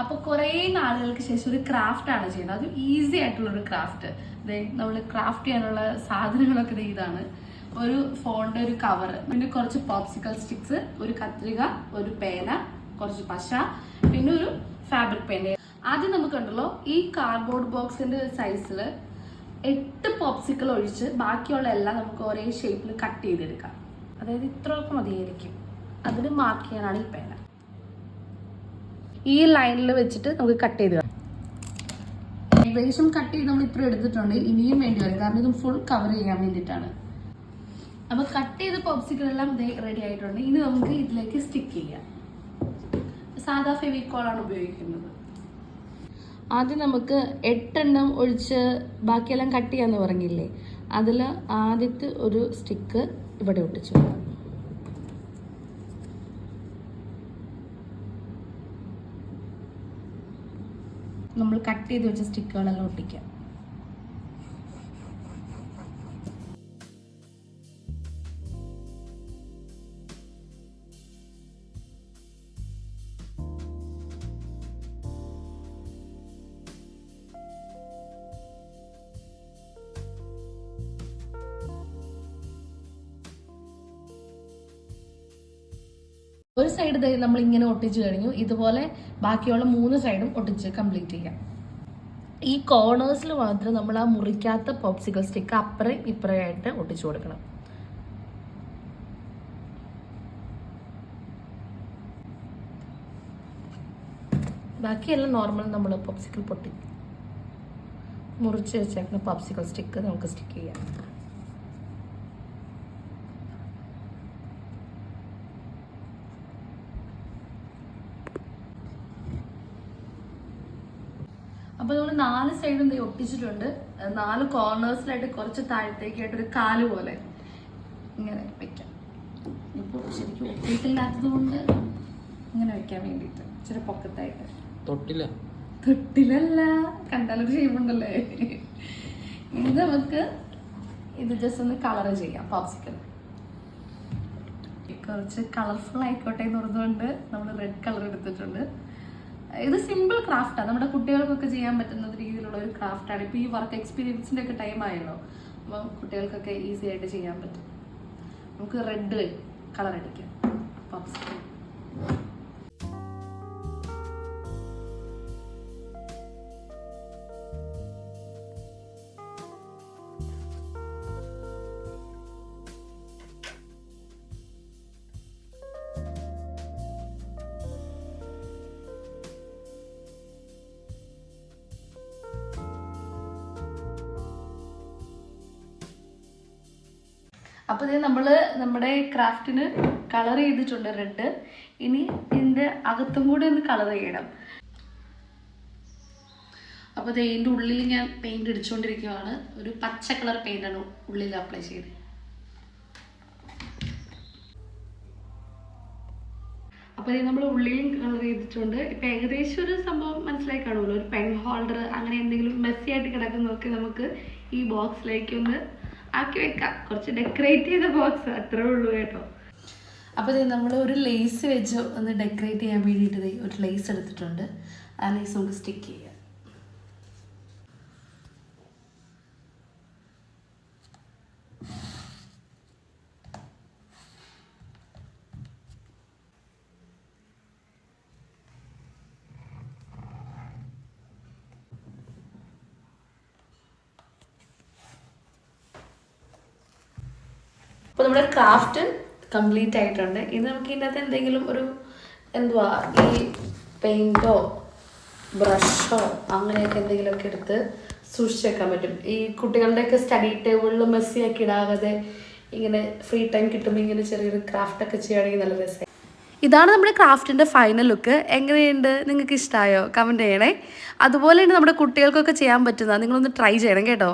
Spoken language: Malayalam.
അപ്പോൾ കുറേ നാളുകൾക്ക് ശേഷം ഒരു ക്രാഫ്റ്റ് ആണ് ചെയ്യുന്നത്. അത് ഈസി ആയിട്ടുള്ള ഒരു ക്രാഫ്റ്റ് നമ്മൾ ക്രാഫ്റ്റ് ചെയ്യാനുള്ള സാധനങ്ങളൊക്കെ ഇതാണ്. ഒരു ഫോണിന്റെ ഒരു കവർ പിന്നെ കുറച്ച് പോപ്സിക്കൽ സ്റ്റിക്സ് ഒരു കത്രിക ഒരു പേന കുറച്ച് പശ പിന്നെ ഒരു ഫാബ്രിക് പേന ആദ്യം നമുക്കുണ്ടല്ലോ ഈ കാർഡ്ബോർഡ് ബോക്സിന്റെ സൈസിൽ എട്ട് പോപ്സിക്കൽ ഒഴിച്ച് ബാക്കിയുള്ള എല്ലാം നമുക്ക് ഒരേ ഷേപ്പിൽ കട്ട് ചെയ്തെടുക്കാം. അതായത് ഇത്രയൊക്കെ മതിയായിരിക്കും. അതിന് മാർക്ക് ചെയ്യാനാണ് ഈ പേന. ഈ ലൈനിൽ വെച്ചിട്ട് നമുക്ക് കട്ട് ചെയ്ത്. ഏകദേശം കട്ട് ചെയ്ത് നമ്മൾ ഇത്ര എടുത്തിട്ടുണ്ട്. ഇനിയും വേണ്ടി വരും. കാരണം ഇത് ഫുൾ കവർ ചെയ്യാൻ വേണ്ടിയിട്ടാണ്. അപ്പൊ കട്ട് ചെയ്ത പോപ്സിക്കളെല്ലാം റെഡി ആയിട്ടുണ്ട്. ഇനി നമുക്ക് ഇതിലേക്ക് സ്റ്റിക്ക് ചെയ്യാം. സാധാ ഫെവിക്കോൾ ആണ് ഉപയോഗിക്കുന്നത്. ആദ്യം നമുക്ക് എട്ടെണ്ണം ഒഴിച്ച് ബാക്കിയെല്ലാം കട്ട് ചെയ്യാന്ന് പറഞ്ഞില്ലേ? അതിൽ ആദ്യത്തെ ഒരു സ്റ്റിക്ക് ഇവിടെ ഒട്ടിച്ചു. കൊടുക്കാം നമ്മൾ കട്ട് ചെയ്ത് വെച്ച സ്റ്റിക്കുകളെല്ലാം ഒട്ടിക്കാം ഒരു സൈഡ് നമ്മൾ ഇങ്ങനെ ഒട്ടിച്ചു കഴിഞ്ഞു. ഇതുപോലെ ബാക്കിയുള്ള മൂന്ന് സൈഡും ഒട്ടിച്ച് കംപ്ലീറ്റ് ചെയ്യാം. ഈ കോർണേഴ്സിൽ മാത്രം നമ്മൾ ആ മുറിക്കാത്ത പോപ്സിക്കൽ സ്റ്റിക്ക് അപ്പുറം ഇപ്പുറമായിട്ട് ഒട്ടിച്ചു കൊടുക്കണം. ബാക്കിയെല്ലാം നോർമൽ നമ്മൾ പോപ്സിക്കൽ പൊട്ടി. മുറിച്ച് വെച്ചേക്കുന്ന പോപ്സിക്കൽ സ്റ്റിക്ക് നമുക്ക് സ്റ്റിക്ക് ചെയ്യാം. അപ്പോൾ നമ്മൾ നാല് സൈഡും ഇത് ഒട്ടിച്ചിട്ടുണ്ട്. നാല് കോർണേഴ്സിലായിട്ട് കുറച്ച് താഴത്തേക്കായിട്ട് ഒരു കാൽ പോലെ ഇങ്ങനെ വെക്കാം. ഇപ്പോൾ ശരിക്കും ഒട്ടിയിട്ടില്ലാത്തത് കൊണ്ട് ഇങ്ങനെ വെക്കാൻ വേണ്ടിയിട്ട് ഇച്ചിരി പൊക്കത്തായിട്ട്. തൊട്ടില്ല. തൊട്ടിലല്ല. കണ്ടാലൊരു ഷേപ്പുണ്ടല്ലേ ഇനി നമുക്ക് ഇത് ജസ്റ്റ് ഒന്ന് കളർ ചെയ്യാം. പോപ്സിക്കൽ കുറച്ച് കളർഫുൾ ആയിക്കോട്ടെ എന്ന് പറഞ്ഞുകൊണ്ട് നമ്മൾ റെഡ് കളർ എടുത്തിട്ടുണ്ട്. ഇത് സിമ്പിൾ ക്രാഫ്റ്റാണ് നമ്മുടെ കുട്ടികൾക്കൊക്കെ ചെയ്യാൻ പറ്റുന്ന രീതിയിലുള്ള ഒരു ക്രാഫ്റ്റാണ് ഇപ്പോൾ ഈ വർക്ക് എക്സ്പീരിയൻസിന്റെ ഒക്കെ ടൈം ആയല്ലോ. അപ്പോൾ കുട്ടികൾക്കൊക്കെ ഈസി ആയിട്ട് ചെയ്യാൻ പറ്റും. നമുക്ക് റെഡ് കളർ അടിക്കാം. പോപ്സിക്കൽ അപ്പോൾ ഇത് നമ്മൾ നമ്മുടെ ക്രാഫ്റ്റിന് കളർ ചെയ്തിട്ടുണ്ട് റെഡ്. ഇനി ഇതിന്റെ അകത്തും കൂടി ഒന്ന് കളർ ചെയ്യണം. അപ്പോൾ ഇത് ഇതിന്റെ ഉള്ളിൽ ഞാൻ പെയിന്റ് അടിച്ചുകൊണ്ടിരിക്കുകയാണ് ഒരു പച്ച കളർ പെയിന്റാണ് ഉള്ളിൽ അപ്ലൈ ചെയ്ത് അപ്പോൾ ഇത് നമ്മൾ ഉള്ളിലും കളർ ചെയ്തിട്ടുണ്ട്. ഇപ്പം ഏകദേശം ഒരു സംഭവം മനസ്സിലായി കാണുമല്ലോ. ഒരു പെൻ ഹോൾഡർ അങ്ങനെ എന്തെങ്കിലും മെസ്സി ആയിട്ട് കിടക്കുന്നതൊക്കെ നമുക്ക് ഈ ബോക്സിലേക്ക് ഒന്ന് ആക്കി വെക്കാം. കുറച്ച് ഡെക്കറേറ്റ് ചെയ്ത ബോക്സ് അത്രേ ഉള്ളൂ കേട്ടോ. അപ്പോൾ നമ്മൾ ഒരു ലേസ് വെച്ച് ഒന്ന് ഡെക്കറേറ്റ് ചെയ്യാൻ വേണ്ടിയിട്ട് ഒരു ലേസ് എടുത്തിട്ടുണ്ട്. ആ ലേസ് നമുക്ക് സ്റ്റിക്ക് ചെയ്യാം. അപ്പോൾ നമ്മുടെ ക്രാഫ്റ്റ് കംപ്ലീറ്റ് ആയിട്ടുണ്ട്. ഇനി നമുക്ക് ഇതിനകത്ത് എന്തെങ്കിലും ഒരു എന്തുവാ? ഈ പെയിന്റോ ബ്രഷോ അങ്ങനെയൊക്കെ എന്തെങ്കിലുമൊക്കെ എടുത്ത് സൂക്ഷിച്ച് വെക്കാൻ പറ്റും. ഈ കുട്ടികളുടെയൊക്കെ സ്റ്റഡി ടേബിളിൽ മെസ്സിയാക്കി ഇടാകാതെ ഇങ്ങനെ ഫ്രീ ടൈം കിട്ടുമ്പോൾ ഇങ്ങനെ ചെറിയൊരു ക്രാഫ്റ്റ് ഒക്കെ ചെയ്യുകയാണെങ്കിൽ നല്ല രസമായി ഇതാണ് നമ്മുടെ ക്രാഫ്റ്റിന്റെ ഫൈനൽ ലുക്ക് എങ്ങനെയുണ്ട്? നിങ്ങൾക്ക് ഇഷ്ടമായോ കമന്റ് ചെയ്യണേ. അതുപോലെ തന്നെ നമ്മുടെ കുട്ടികൾക്കൊക്കെ ചെയ്യാൻ പറ്റുന്ന നിങ്ങളൊന്ന് ട്രൈ ചെയ്യണം കേട്ടോ.